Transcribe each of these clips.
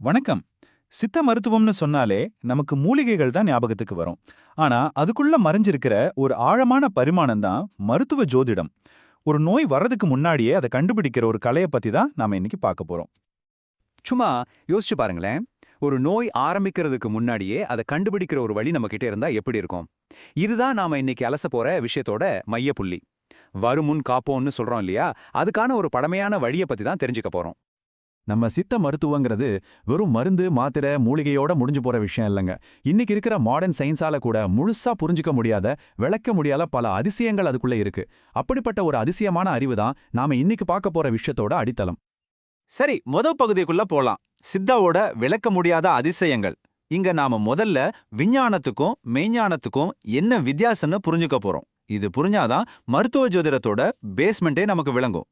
வணக்கம். சித்த மருத்துவம்னு சொன்னாலே நமக்கு மூலிகைகள் தான் ஞாபகத்துக்கு வரும். ஆனா அதுக்குள்ள மறைஞ்சிருக்கிற ஒரு ஆழமான பரிமாணம் தான் மருத்துவ ஜோதிடம். ஒரு நோய் வர்றதுக்கு முன்னாடியே அதை கண்டுபிடிக்கிற ஒரு கலையை பத்தி தான் நாம இன்னைக்கு பார்க்க போறோம். சும்மா யோசிச்சு பாருங்களேன். ஒரு நோய் ஆரம்பிக்கிறதுக்கு முன்னாடியே அதை கண்டுபிடிக்கிற ஒரு வழி நம்ம கிட்டே இருந்தா எப்படி இருக்கும்? இதுதான் நாம இன்னைக்கு அலச போற விஷயத்தோட மையப்புள்ளி. வருமுன் காப்போம்னு சொல்றோம் இல்லையா? அதுக்கான ஒரு பழமையான வழியை பத்தி தான் தெரிஞ்சுக்க போறோம். நம்ம சித்த மருத்துவங்கிறது வெறும் மருந்து மாத்திரை மூலிகையோட முடிஞ்சு போற விஷயம் இல்லைங்க. இன்னைக்கு இருக்கிற மாடர்ன் சயின்ஸால கூட முழுசா புரிஞ்சுக்க முடியாத விளக்க முடியாத பல அதிசயங்கள் அதுக்குள்ள இருக்கு. அப்படிப்பட்ட ஒரு அதிசயமான அறிவு தான் நாம இன்னைக்கு பார்க்க போற விஷயத்தோட அடித்தளம். சரி முதல் பகுதிக்குள்ள போலாம். சித்தாவோட விளக்க முடியாத அதிசயங்கள். இங்க நாம முதல்ல விஞ்ஞானத்துக்கும் மெய்ஞானத்துக்கும் என்ன வித்தியாசம்னு புரிஞ்சுக்க போறோம். இது புரிஞ்சாதான் மருத்துவ ஜோதிடத்தோட பேஸ்மெண்ட்டே நமக்கு விளங்கும்.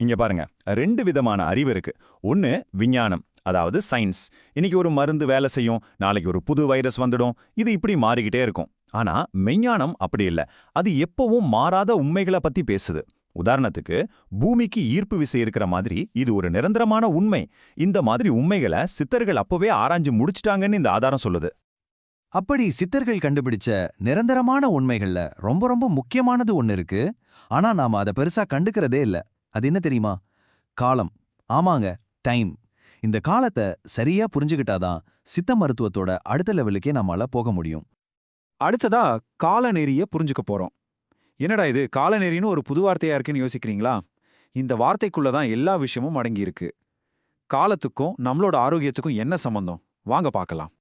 இங்க பாருங்க ரெண்டு விதமான அறிவு இருக்கு. ஒன்னு விஞ்ஞானம் அதாவது சயின்ஸ் இன்னைக்கு ஒரு மருந்து வேலை செய்யும் நாளைக்கு ஒரு புது வைரஸ் வந்துடும் இது இப்படி மாறிக்கிட்டே இருக்கும். ஆனா மெய்ஞானம் அப்படி இல்ல. அது எப்பவும் மாறாத உண்மைகளை பத்தி பேசுது. உதாரணத்துக்கு பூமிக்கு ஈர்ப்பு விசை இருக்கிற மாதிரி இது ஒரு நிரந்தரமான உண்மை. இந்த மாதிரி உண்மைகளை சித்தர்கள் அப்பவே ஆராய்ஞ்சு முடிச்சிட்டாங்கன்னு இந்த ஆதாரம் சொல்லுது. அப்படி சித்தர்கள் கண்டுபிடிச்ச நிரந்தரமான உண்மைகள்ல ரொம்ப ரொம்ப முக்கியமானது ஒன்னு இருக்கு. ஆனா நாம அதை பெருசா கண்டுக்கிறதே இல்ல. அது என்ன தெரியுமா? காலம். ஆமாங்க டைம் இந்த காலத்தை சரியா புரிஞ்சுக்கிட்டாதான் சித்த மருத்துவத்தோட அடுத்த லெவலுக்கே நம்மால போக முடியும். அடுத்ததா காலநெறிய புரிஞ்சுக்க போறோம். என்னடா இது காலநெறின்னு ஒரு புது வார்த்தையா இருக்குன்னு யோசிக்கிறீங்களா? இந்த வார்த்தைக்குள்ள தான் எல்லா விஷயமும் அடங்கியிருக்கு. காலத்துக்கும் நம்மளோட ஆரோக்கியத்துக்கும் என்ன சம்பந்தம்? வாங்க பார்க்கலாம்.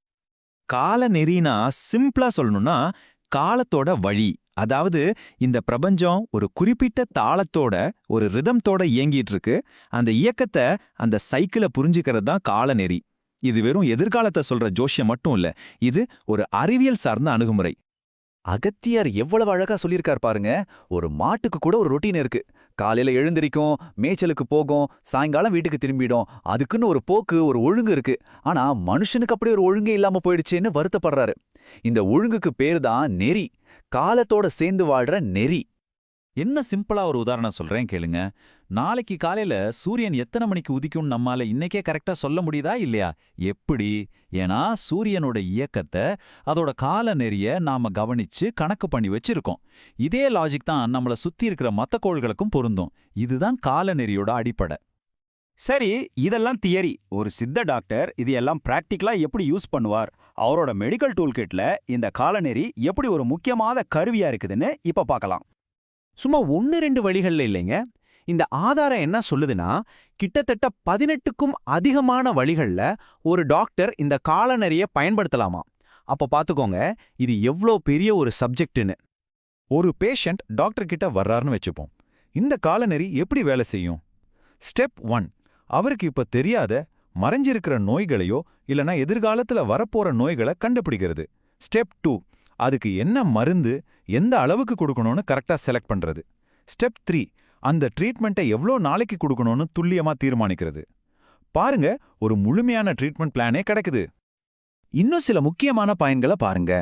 காலநெறினா சிம்பிளா சொல்லணும்னா காலத்தோட வழி. அதாவது இந்த பிரபஞ்சம் ஒரு குறிப்பிட்ட தாளத்தோட ஒரு ரிதம்தோட இயங்கிட்டு இருக்கு அந்த இயக்கத்தை அந்த சைக்கிளை புரிஞ்சுக்கிறது தான் காலநெறி. இது வெறும் எதிர்காலத்தை சொல்ற ஜோஷியம் மட்டும் இல்ல. இது ஒரு அறிவியல் சார்ந்த அணுகுமுறை. அகத்தியார் எவ்வளவு அழகா சொல்லியிருக்கார் பாருங்க. ஒரு மாட்டுக்கு கூட ஒரு ரொட்டீன் இருக்கு. காலையில எழுந்திரிக்கும் மேய்ச்சலுக்கு போகும் சாயங்காலம் வீட்டுக்கு திரும்பிடும். அதுக்குன்னு ஒரு போக்கு ஒரு ஒழுங்கு இருக்கு. ஆனா மனுஷனுக்கு அப்படி ஒரு ஒழுங்கே இல்லாம போயிடுச்சேன்னு வருத்தப்படுறாரு. இந்த ஒழுங்குக்கு பேர் தான் நெறி. காலத்தோட சேர்ந்து வாழ்ற நெறி. என்ன சிம்பிளா ஒரு உதாரணம் சொல்றேன் கேளுங்க. நாளைக்கு காலையில சூரியன் எத்தனை மணிக்கு உதிக்கும்னு நம்மால இன்னைக்கே கரெக்டா சொல்ல முடியுதா இல்லையா? எப்படி? ஏன்னா சூரியனோட இயக்கத்தை அதோட கால நெறிய நாம கவனிச்சு கணக்கு பண்ணி வச்சிருக்கோம். இதே லாஜிக் தான் நம்மள சுத்தி இருக்கிற மத்த கோள்களுக்கும் பொருந்தும். இதுதான் கால நெறியோட அடிப்படை. சரி இதெல்லாம் தியரி. ஒரு சித்த டாக்டர் இது எல்லாம் பிராக்டிக்கலா எப்படி யூஸ் பண்ணுவார்? அவரோட மெடிக்கல் டூல் கிட்ல இந்த காலநெறி எப்படி ஒரு முக்கியமான கருவியா இருக்குதுன்னு இப்ப பார்க்கலாம். சும்மா ஒன்னு ரெண்டு வழிகள்ல இல்லைங்க. இந்த ஆதாரம் என்ன சொல்லுதுன்னா கிட்டத்தட்ட பதினெட்டுக்கும் அதிகமான வழிகள்ல ஒரு டாக்டர் இந்த காலநெறிய பயன்படுத்தலாமா? அப்ப பாத்துக்கோங்க இது எவ்ளோ பெரிய ஒரு சப்ஜெக்ட்னு. ஒரு பேஷண்ட் டாக்டர் கிட்ட வர்றாருன்னு வச்சுப்போம். இந்த காலநெறி எப்படி வேலை செய்யும்? ஸ்டெப் ஒன் அவருக்கு இப்ப தெரியாத மறைஞ்சிருக்கிற நோய்களையோ இல்லனா எதிர்காலத்துல வரப்போற நோய்களை கண்டுபிடிக்கிறது. ஸ்டெப் டூ அதுக்கு என்ன மருந்து எந்த அளவுக்கு கொடுக்கணும்னு கரெக்டா செலக்ட் பண்றது. ஸ்டெப் த்ரீ அந்த ட்ரீட்மெண்ட்டை எவ்வளோ நாளைக்கு கொடுக்கணும்னு துல்லியமா தீர்மானிக்கிறது. பாருங்க ஒரு முழுமையான ட்ரீட்மெண்ட் பிளானே கிடைக்குது. இன்னும் சில முக்கியமான பயன்களை பாருங்க.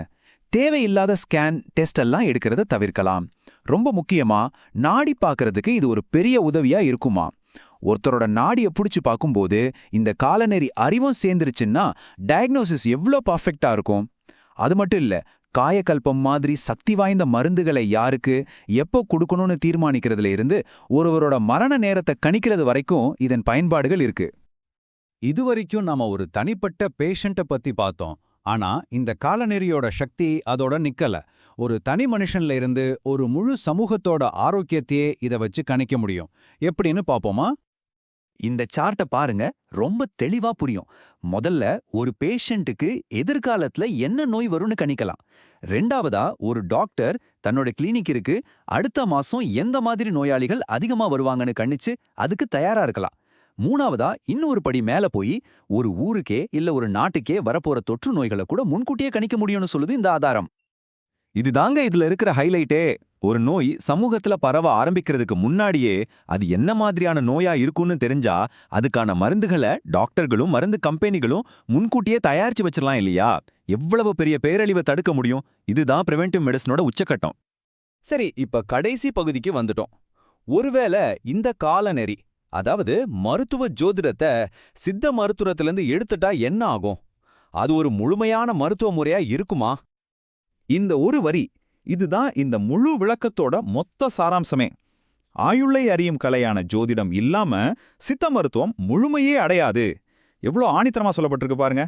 தேவையில்லாத ஸ்கேன் டெஸ்ட் எல்லாம் எடுக்கிறத தவிர்க்கலாம். ரொம்ப முக்கியமா நாடி பார்க்கறதுக்கு இது ஒரு பெரிய உதவியா இருக்குமா? ஒருத்தரோட நாடிய புடிச்சு பார்க்கும்போது இந்த காலநெறி அறிவும் சேர்ந்துருச்சுன்னா டயக்னோசிஸ் எவ்வளோ பர்ஃபெக்டாக இருக்கும்? அது மட்டும் இல்ல காயக்கல்பம் மாதிரி சக்தி வாய்ந்த மருந்துகளை யாருக்கு எப்போ கொடுக்கணும்னு தீர்மானிக்கிறதுல இருந்து ஒருவரோட மரண நேரத்தை கணிக்கிறது வரைக்கும் இதன் பயன்பாடுகள் இருக்கு. இதுவரைக்கும் நாம ஒரு தனிப்பட்ட பேஷண்ட்டை பத்தி பார்த்தோம். ஆனா இந்த காலநெறியோட சக்தி அதோட நிக்கல. ஒரு தனி மனுஷன்ல இருந்து ஒரு முழு சமூகத்தோட ஆரோக்கியத்தையே இத வச்சு கணிக்க முடியும். எப்படின்னு பாப்போமா இந்த சார்ட்டை பாருங்க ரொம்ப தெளிவா புரியும். முதல்ல ஒரு பேஷண்ட்டுக்கு எதிர்காலத்துல என்ன நோய் வரும்னு கணிக்கலாம். ரெண்டாவதா ஒரு டாக்டர் தன்னோட கிளினிக்கிற்கு அடுத்த மாசம் எந்த மாதிரி நோயாளிகள் அதிகமா வருவாங்கன்னு கணிச்சு அதுக்கு தயாரா இருக்கலாம். மூணாவதா இன்னொரு படி மேல போய் ஒரு ஊருக்கே இல்ல ஒரு நாட்டுக்கே வரப்போற தொற்று நோய்களை கூட முன்கூட்டியே கணிக்க முடியும்னு சொல்லுது இந்த ஆதாரம். இதுதாங்க இதுல இருக்கிற ஹைலைட்டே ஒரு நோய் சமூகத்துல பரவ ஆரம்பிக்கிறதுக்கு முன்னாடியே அது என்ன மாதிரியான நோயா இருக்கும்னு தெரிஞ்சா அதுக்கான மருந்துகளை டாக்டர்களும் மருந்து கம்பெனிகளும் முன்கூட்டியே தயாரிச்சு வச்சிடலாம் இல்லையா? எவ்வளவு பெரிய பேரழிவை தடுக்க முடியும்? இதுதான் பிரிவென்டிவ் மெடிசனோட உச்சக்கட்டம். சரி இப்ப கடைசி பகுதிக்கு வந்துட்டோம். ஒருவேளை இந்த காலநெறி அதாவது மருத்துவ ஜோதிடத்தை சித்த மருத்துவத்திலிருந்து எடுத்துட்டா என்ன ஆகும்? அது ஒரு முழுமையான மருத்துவ முறையா இருக்குமா? இந்த ஒரு வரி இதுதான் இந்த முழு விளக்கத்தோட மொத்த சாராம்சமே. ஆயுளை அறியும் கலையான ஜோதிடம் இல்லாம சித்த மருத்துவம் முழுமையே அடையாது. எவ்வளோ ஆணித்தரமா சொல்லப்பட்டிருக்கு பாருங்க.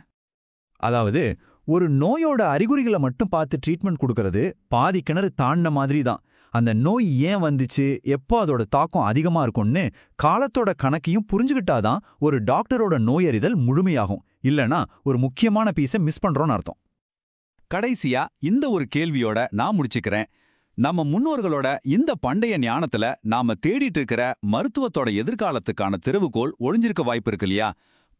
அதாவது ஒரு நோயோட அறிகுறிகளை மட்டும் பார்த்து ட்ரீட்மெண்ட் கொடுக்கறது பாதி கிணறு தாண்டின மாதிரி தான். அந்த நோய் ஏன் வந்துச்சு எப்போ அதோட தாக்கம் அதிகமா இருக்கும்னு காலத்தோட கணக்கையும் புரிஞ்சுக்கிட்டாதான் ஒரு டாக்டரோட நோயறிதல் முழுமையாகும். இல்லனா ஒரு முக்கியமான பீஸை மிஸ் பண்ணுறோன்னு அர்த்தம். கடைசியா இந்த ஒரு கேள்வியோட நான் முடிச்சுக்கிறேன். நம்ம முன்னோர்களோட இந்த பண்டைய ஞானத்துல நாம தேடிட்டு இருக்கிற மருத்துவத்தோட எதிர்காலத்துக்கான திறவுகோல் ஒளிஞ்சிருக்க வாய்ப்பு இருக்கு இல்லையா?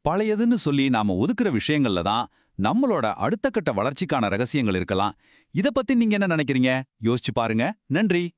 பழையதுன்னு சொல்லி நாம ஒதுக்குற விஷயங்கள்ல தான் நம்மளோட அடுத்த கட்ட வளர்ச்சிக்கான ரகசியங்கள் இருக்கலாம். இத பத்தி நீங்க என்ன நினைக்கிறீங்க? யோசிச்சு பாருங்க. நன்றி.